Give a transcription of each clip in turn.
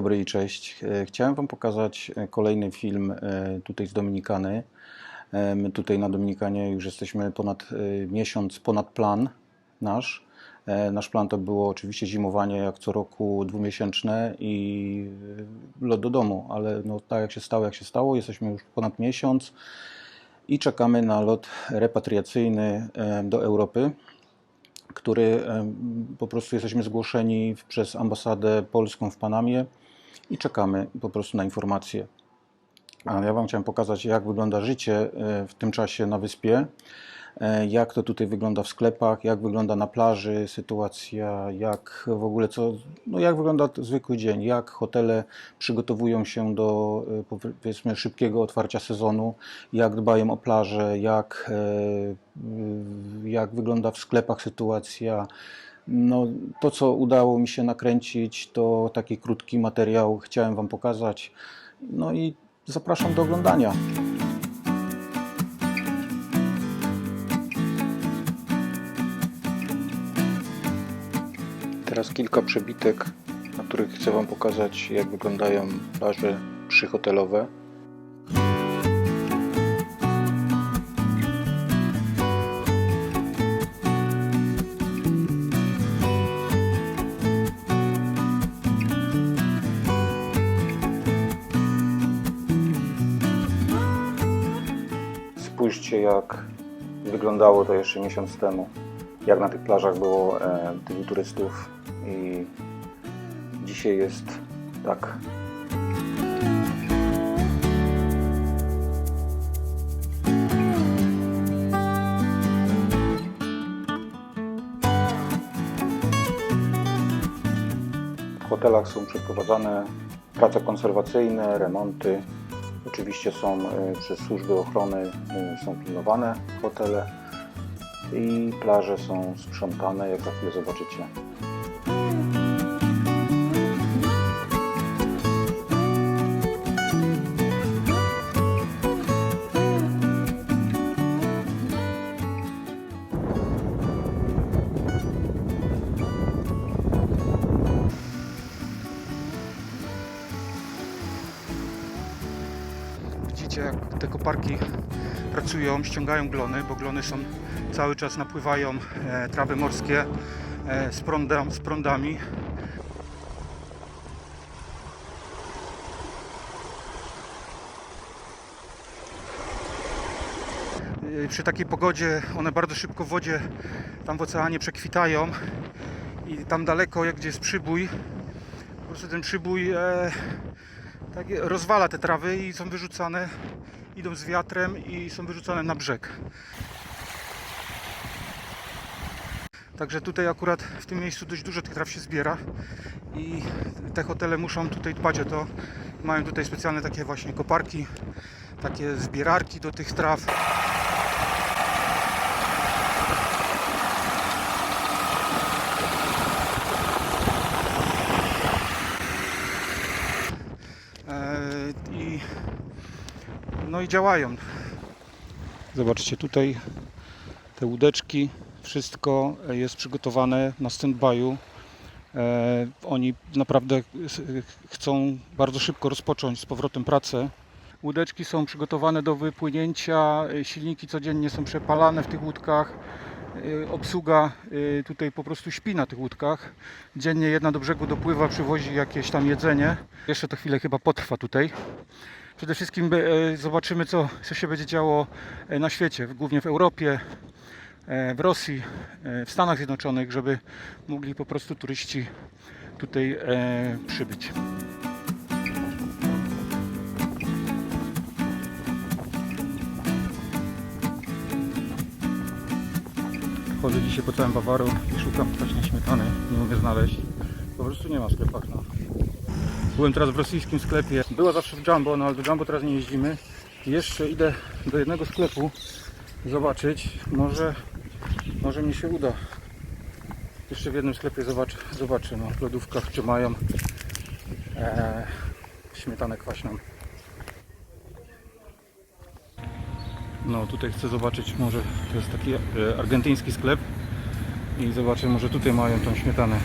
dobry i cześć. E, Chciałem Wam pokazać e, kolejny film e, tutaj z Dominikany. My tutaj na Dominikanie już jesteśmy ponad miesiąc, ponad plan nasz. Nasz plan to było oczywiście zimowanie jak co roku dwumiesięczne i lot do domu, ale no, tak jak się stało, jak się stało, jesteśmy już ponad miesiąc i czekamy na lot repatriacyjny do Europy który po prostu jesteśmy zgłoszeni przez ambasadę polską w Panamie i czekamy po prostu na informacje. A ja Wam chciałem pokazać, jak wygląda życie e, w tym czasie na wyspie, e, jak to tutaj wygląda w sklepach, jak wygląda na plaży sytuacja, jak w ogóle co, no jak wygląda zwykły dzień, jak hotele przygotowują się do e, powiedzmy szybkiego otwarcia sezonu, jak dbają o plaże, jak, jak wygląda w sklepach sytuacja. No, to, co udało mi się nakręcić, to taki krótki materiał chciałem Wam pokazać. No i zapraszam do oglądania. Teraz kilka przebitek, na których chcę Wam pokazać, jak wyglądają plaże przyhotelowe. Spójrzcie, jak wyglądało to jeszcze miesiąc temu. Jak na tych plażach było e, tylu turystów i dzisiaj jest tak. W hotelach są przeprowadzane prace konserwacyjne, remonty. Oczywiście są e, przez służby ochrony e, są pilnowane hotele i plaże są sprzątane, jak za chwilę zobaczycie. Jak te koparki pracują, ściągają glony, bo glony są cały czas napływają e, trawy morskie e, z, prąda, z prądami. E, Przy takiej pogodzie one bardzo szybko w wodzie tam w oceanie przekwitają i tam daleko, jak gdzie jest przybój, po prostu ten przybój e, tak rozwala te trawy i są wyrzucane, idą z wiatrem i są wyrzucane na brzeg. Także tutaj akurat w tym miejscu dość dużo tych traw się zbiera i te hotele muszą tutaj dbać o to. Mają tutaj specjalne takie właśnie koparki, takie zbierarki do tych traw. E, i, no i działają. Zobaczcie tutaj te łódeczki, wszystko jest przygotowane na stand-by'u. E, oni naprawdę s- chcą bardzo szybko rozpocząć z powrotem pracę. Łódeczki są przygotowane do wypłynięcia, e, silniki codziennie są przepalane w tych łódkach. E, Obsługa e, tutaj po prostu śpi na tych łódkach. Dziennie jedna do brzegu dopływa, przywozi jakieś tam jedzenie. Jeszcze to chwilę chyba potrwa tutaj. Przede wszystkim e, zobaczymy, co, co się będzie działo e, na świecie, głównie w Europie, e, w Rosji, w Stanach Zjednoczonych, żeby mogli po prostu turyści tutaj przybyć. Chodzę dzisiaj po całym Bawaru i szukam kwaśnej śmietany. Nie mogę znaleźć. Po prostu nie ma w sklepach. No. Byłem teraz w rosyjskim sklepie. Była zawsze w Jumbo, no ale do Jumbo teraz nie jeździmy. Jeszcze idę do jednego sklepu zobaczyć. Może, może mi się uda. Jeszcze w jednym sklepie zobaczę, zobaczę no, w lodówkach czy mają e, śmietanę kwaśną. No tutaj chcę zobaczyć, może to jest taki e, argentyński sklep i zobaczę, może tutaj mają tą śmietanę.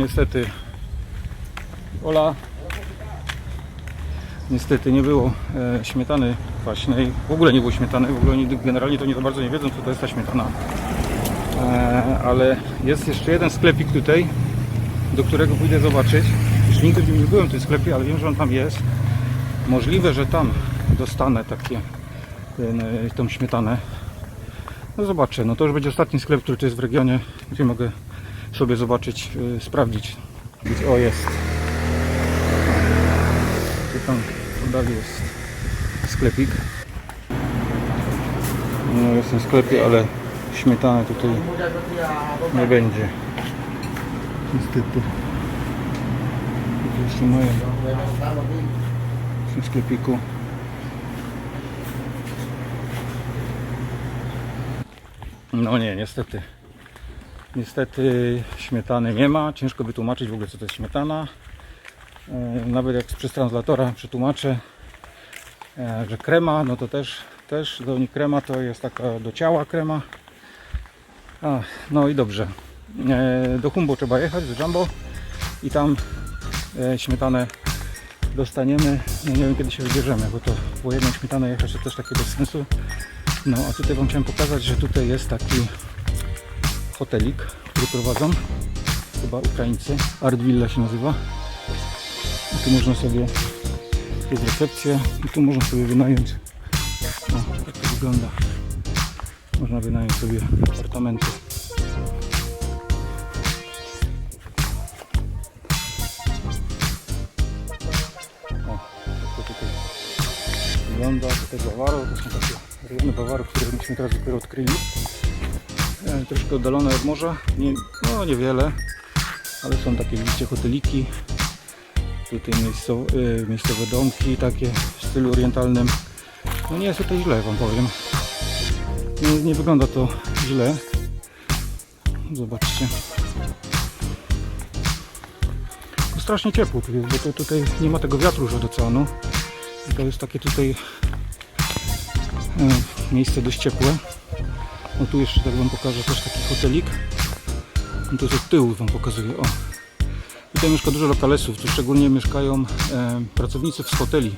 Niestety. Ola. Niestety nie było e, śmietany kwaśnej. W ogóle nie było śmietany. W ogóle generalnie to nie za bardzo nie wiedzą, co to jest ta śmietana. E, ale jest jeszcze jeden sklepik tutaj, do którego pójdę zobaczyć. Już nigdy nie byłem w tym sklepie, ale wiem, że on tam jest. Możliwe, że tam dostanę takie ten, tą śmietanę. No zobaczę, no to już będzie ostatni sklep, który tu jest w regionie, gdzie mogę sobie zobaczyć, yy, sprawdzić. O jest. Tu tam dalej jest sklepik. No jest w sklepie, ale śmietany tutaj nie będzie. Niestety. Jeszcze mają w tym sklepiku. No nie, niestety. Niestety śmietany nie ma. Ciężko wytłumaczyć w ogóle co to jest śmietana. E, Nawet jak przez translatora przetłumaczę, e, że krema, no to też, też do nich krema to jest taka do ciała krema. No i dobrze. E, Do Humbo trzeba jechać, do Jumbo i tam śmietanę dostaniemy. No nie wiem kiedy się wybierzemy, bo to po jedną śmietanę jechać to też takie bez sensu. No a tutaj Wam chciałem pokazać, że tutaj jest taki hotelik, który prowadzą chyba Ukraińcy. Art Villa się nazywa. I tu można sobie, tu jest recepcja i tu można sobie wynająć. O, tak to wygląda. Można wynająć sobie apartamenty. O, tak to tutaj wygląda. Tutaj Bawaro, to są takie rejony Bawaru, które myśmy teraz dopiero odkryli. Troszkę oddalone od morza, nie, no niewiele, ale są takie widzicie hoteliki. Tutaj miejscowe, miejscowe domki takie w stylu orientalnym. No nie jest tutaj źle wam powiem. Nie, nie wygląda to źle. Zobaczcie. No Strasznie ciepło tu jest, bo to tutaj nie ma tego wiatru już od oceanu. I to jest takie tutaj e, miejsce dość ciepłe. No tu jeszcze tak wam pokażę też taki hotelik. No jest od tyłu wam pokazuję. O. Tutaj mieszka dużo lokalesów, tu szczególnie mieszkają e, pracownicy z hoteli.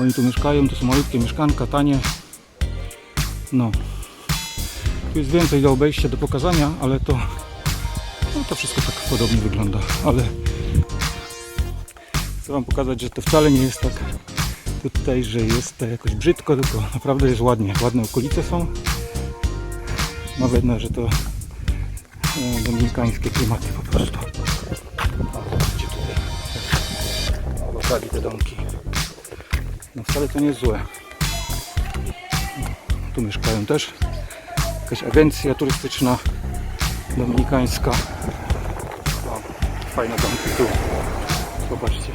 Oni tu mieszkają, to są malutkie mieszkanka, tanie. No. Tu jest więcej do obejścia, do pokazania, ale to no to wszystko tak podobnie wygląda, ale chcę wam pokazać, że to wcale nie jest tak tutaj, że jest jakoś brzydko, tylko naprawdę jest ładnie. Ładne okolice są. No, że to e, dominikańskie klimaty po prostu. Zobaczcie tutaj. O, lokali te domki. No wcale to nie jest złe. Tu mieszkają też jakaś agencja turystyczna dominikańska. O, fajne domki tu. Zobaczcie.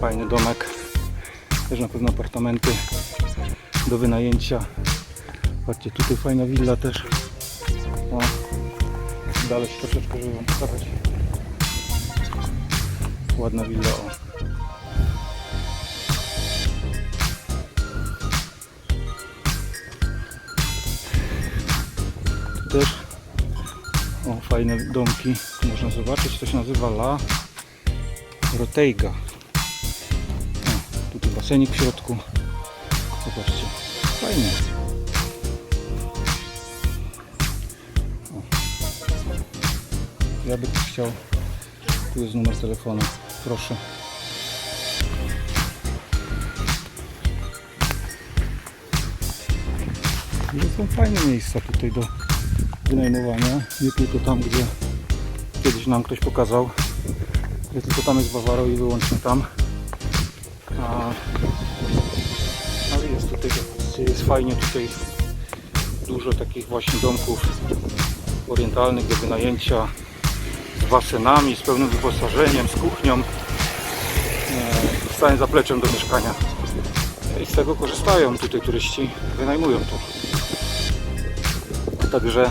Fajny domek. Też na pewno apartamenty do wynajęcia. Patrzcie, tutaj fajna willa też. O, dalej się troszeczkę, żeby Wam pokazać. Ładna willa, o. Tu też o, fajne domki. Tu można zobaczyć, to się nazywa La Roteiga. O, tutaj basenik w środku. Zobaczcie, fajnie. O. Ja bym chciał. Tu jest numer telefonu. Proszę. To są fajne miejsca tutaj do wynajmowania. Nie tylko tam, gdzie kiedyś nam ktoś pokazał. Nie tylko tam jest Bawaro i wyłącznie tam. A, fajnie tutaj dużo takich właśnie domków orientalnych do wynajęcia z basenami, z pełnym wyposażeniem, z kuchnią, e, z całym zapleczem do mieszkania. I z tego korzystają tutaj turyści, wynajmują to. Także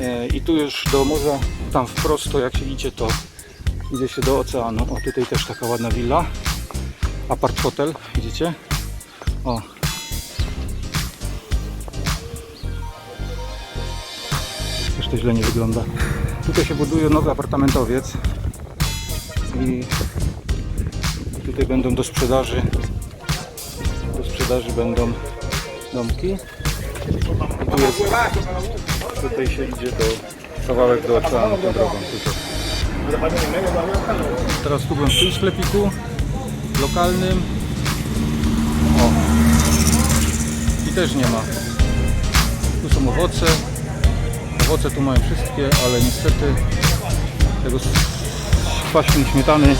e, i tu już do morza, tam wprost jak się idzie to idzie się do oceanu. O tutaj też taka ładna willa. Apart hotel, widzicie? O. to źle nie wygląda. Tutaj się buduje nowy apartamentowiec i tutaj będą do sprzedaży do sprzedaży będą domki. I tu jest, tutaj się idzie do kawałek dookoła tą drogą. Teraz tu byłem w tym sklepiku lokalnym. O. I też nie ma. Tu są owoce. Owoce tu mają wszystkie, ale niestety tego kwaśnej śmietany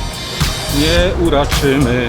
nie uraczymy.